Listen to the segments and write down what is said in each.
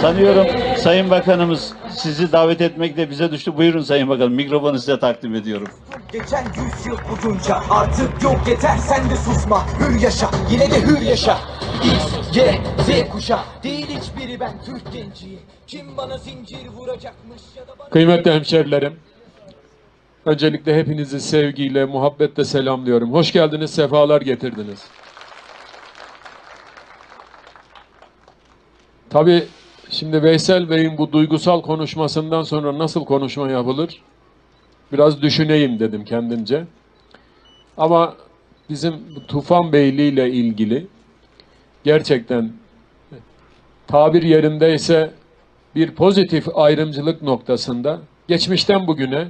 Sanıyorum Sayın Bakanımız sizi davet etmek de bize düştü. Buyurun Sayın Bakanım mikrofonu size takdim ediyorum. Geçen yüz yıl boyunca artık yok yeter sen de susma Hür yaşa yine de hür yaşa X, Y, Z kuşa Değil hiçbiri ben Türk genciyi Kim bana zincir vuracakmış ya da bana Kıymetli hemşerilerim, öncelikle hepinizi sevgiyle, muhabbetle selamlıyorum. Hoş geldiniz, sefalar getirdiniz. Tabii şimdi Veysel Bey'in bu duygusal konuşmasından sonra nasıl konuşma yapılır? Biraz düşüneyim dedim kendimce. Ama bizim Tufan Beyli ile ilgili gerçekten tabir yerindeyse bir pozitif ayrımcılık noktasında geçmişten bugüne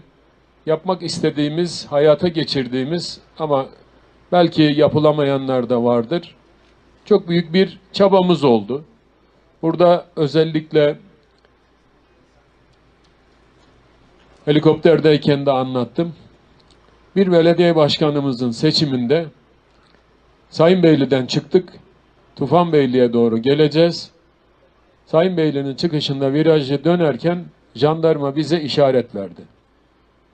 yapmak istediğimiz, hayata geçirdiğimiz ama belki yapılamayanlar da vardır. Çok büyük bir çabamız oldu. Burada özellikle helikopterdeyken de anlattım. Bir belediye başkanımızın seçiminde Sayın Beyli'den çıktık. Tufan Beyli'ye doğru geleceğiz. Sayın Beyli'nin çıkışında virajı dönerken jandarma bize işaret verdi.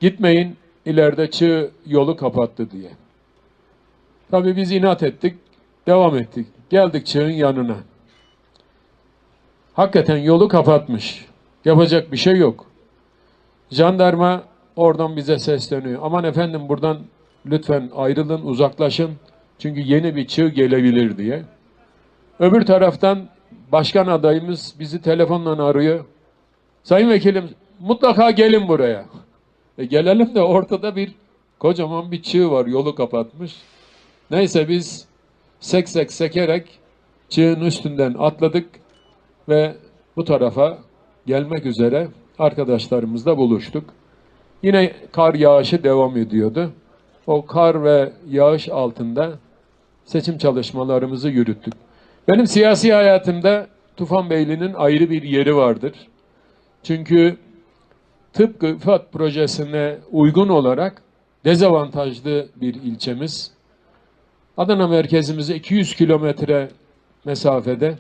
Gitmeyin ileride çığ yolu kapattı diye. Tabii biz inat ettik, devam ettik. Geldik çığın yanına. Hakikaten yolu kapatmış. Yapacak bir şey yok. Jandarma oradan bize sesleniyor. Aman efendim buradan lütfen ayrılın, uzaklaşın. Çünkü yeni bir çığ gelebilir diye. Öbür taraftan başkan adayımız bizi telefonla arıyor. Sayın vekilim mutlaka gelin buraya. E gelelim de ortada bir kocaman bir çığ var yolu kapatmış. Neyse biz sek sek sekerek çığın üstünden atladık ve bu tarafa gelmek üzere arkadaşlarımızla buluştuk. Yine kar yağışı devam ediyordu. O kar ve yağış altında seçim çalışmalarımızı yürüttük. Benim siyasi hayatımda Tufan Beyli'nin ayrı bir yeri vardır. Çünkü tıpkı FAT projesine uygun olarak dezavantajlı bir ilçemiz. Adana merkezimize 200 kilometre mesafede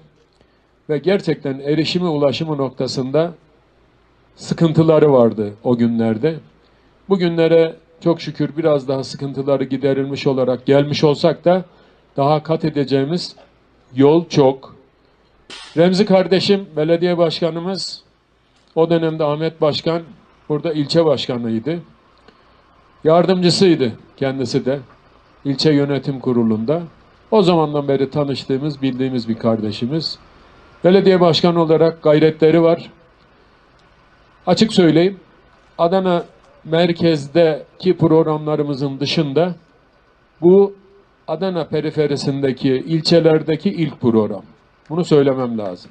ve gerçekten erişimi ulaşımı noktasında sıkıntıları vardı o günlerde. Bugünlere çok şükür biraz daha sıkıntıları giderilmiş olarak gelmiş olsak da daha kat edeceğimiz yol çok. Remzi kardeşim belediye başkanımız o dönemde Ahmet Başkan burada ilçe başkanıydı. Yardımcısıydı kendisi de ilçe yönetim kurulunda. O zamandan beri tanıştığımız, bildiğimiz bir kardeşimiz. Belediye başkanı olarak gayretleri var. Açık söyleyeyim, Adana merkezdeki programlarımızın dışında bu Adana periferisindeki ilçelerdeki ilk program. Bunu söylemem lazım.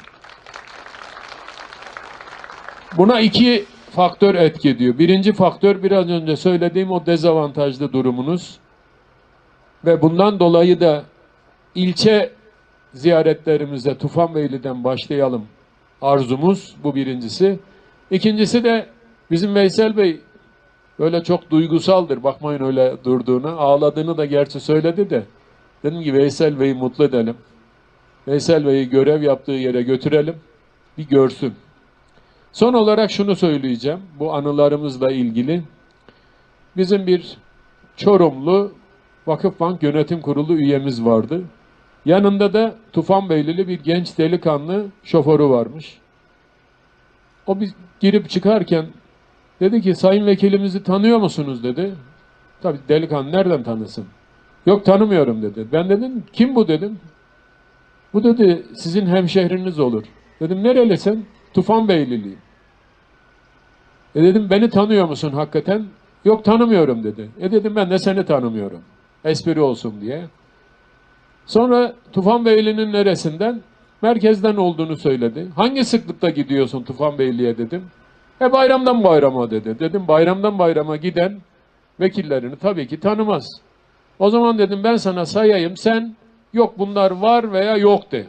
Buna iki faktör etki ediyor. Birinci faktör biraz önce söylediğim o dezavantajlı durumunuz. Ve bundan dolayı da ilçe ziyaretlerimize Tufanbeyli'den başlayalım arzumuz bu birincisi. İkincisi de bizim Veysel Bey böyle çok duygusaldır. Bakmayın öyle durduğuna. Ağladığını da gerçi söyledi de. Dedim ki Veysel Bey'i mutlu edelim. Veysel Bey'i görev yaptığı yere götürelim. Bir görsün. Son olarak şunu söyleyeceğim. Bu anılarımızla ilgili. Bizim bir Çorumlu Vakıfbank Yönetim Kurulu üyemiz vardı. Yanında da Tufan Beylili bir genç delikanlı şoförü varmış. O bir girip çıkarken dedi ki sayın vekilimizi tanıyor musunuz dedi. Tabii delikanlı nereden tanısın? Yok tanımıyorum dedi. Ben dedim kim bu dedim. Bu dedi sizin hemşehriniz olur. Dedim nerelisin? Tufan Beyliliyim. E dedim beni tanıyor musun hakikaten? Yok tanımıyorum dedi. E dedim ben de seni tanımıyorum. Espri olsun diye. Sonra Tufan Beyli'nin neresinden? Merkezden olduğunu söyledi. Hangi sıklıkta gidiyorsun Tufan Beyli'ye dedim. E bayramdan bayrama dedi. Dedim bayramdan bayrama giden vekillerini tabii ki tanımaz. O zaman dedim ben sana sayayım sen yok bunlar var veya yok de.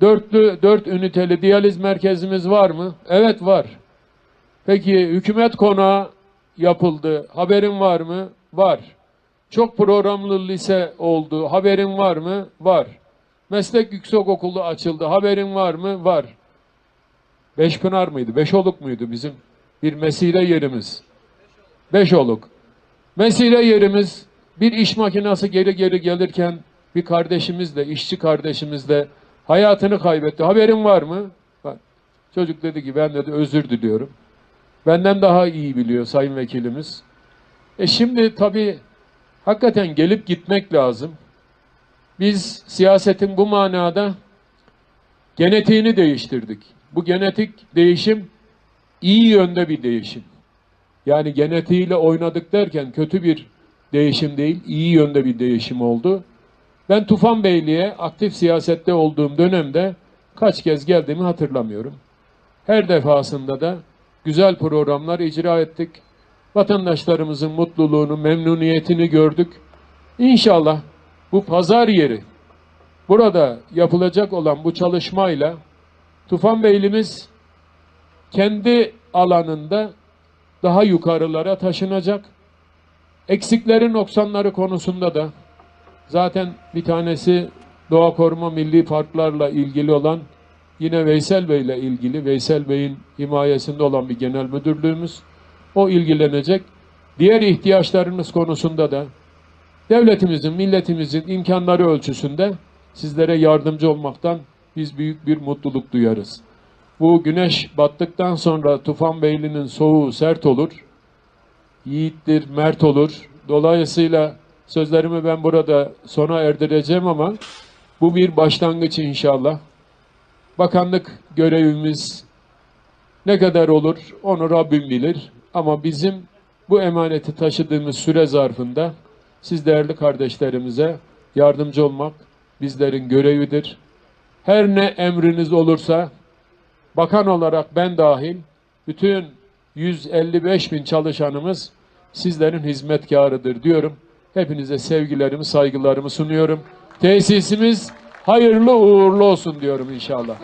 Dörtlü, dört üniteli diyaliz merkezimiz var mı? Evet var. Peki hükümet konağı yapıldı. Haberin var mı? Var. Çok programlı lise oldu. Haberin var mı? Var. Meslek yüksekokulu açıldı. Haberin var mı? Var. Beşpınar mıydı? Beşoluk muydu bizim bir mesire yerimiz? Beşoluk. Mesire yerimiz bir iş makinesi geri geri gelirken bir kardeşimiz de, işçi kardeşimiz de hayatını kaybetti. Haberin var mı? Var. Çocuk dedi ki ben dedi özür diliyorum. Benden daha iyi biliyor sayın vekilimiz. E şimdi tabii hakikaten gelip gitmek lazım. Biz siyasetin bu manada genetiğini değiştirdik. Bu genetik değişim iyi yönde bir değişim. Yani genetiğiyle oynadık derken kötü bir değişim değil, iyi yönde bir değişim oldu. Ben Tufan Beyliğe aktif siyasette olduğum dönemde kaç kez geldiğimi hatırlamıyorum. Her defasında da güzel programlar icra ettik. Vatandaşlarımızın mutluluğunu, memnuniyetini gördük. İnşallah bu pazar yeri, burada yapılacak olan bu çalışmayla Tufan Beylimiz kendi alanında daha yukarılara taşınacak. Eksikleri, noksanları konusunda da zaten bir tanesi Doğa Koruma Milli Parklarla ilgili olan yine Veysel Bey ile ilgili, Veysel Bey'in himayesinde olan bir genel müdürlüğümüz o ilgilenecek. Diğer ihtiyaçlarınız konusunda da devletimizin, milletimizin imkanları ölçüsünde sizlere yardımcı olmaktan biz büyük bir mutluluk duyarız. Bu güneş battıktan sonra Tufan Beyli'nin soğuğu sert olur. Yiğittir, mert olur. Dolayısıyla sözlerimi ben burada sona erdireceğim ama bu bir başlangıç inşallah. Bakanlık görevimiz ne kadar olur onu Rabbim bilir. Ama bizim bu emaneti taşıdığımız süre zarfında siz değerli kardeşlerimize yardımcı olmak bizlerin görevidir. Her ne emriniz olursa bakan olarak ben dahil bütün 155 bin çalışanımız sizlerin hizmetkarıdır diyorum. Hepinize sevgilerimi, saygılarımı sunuyorum. Tesisimiz hayırlı uğurlu olsun diyorum inşallah.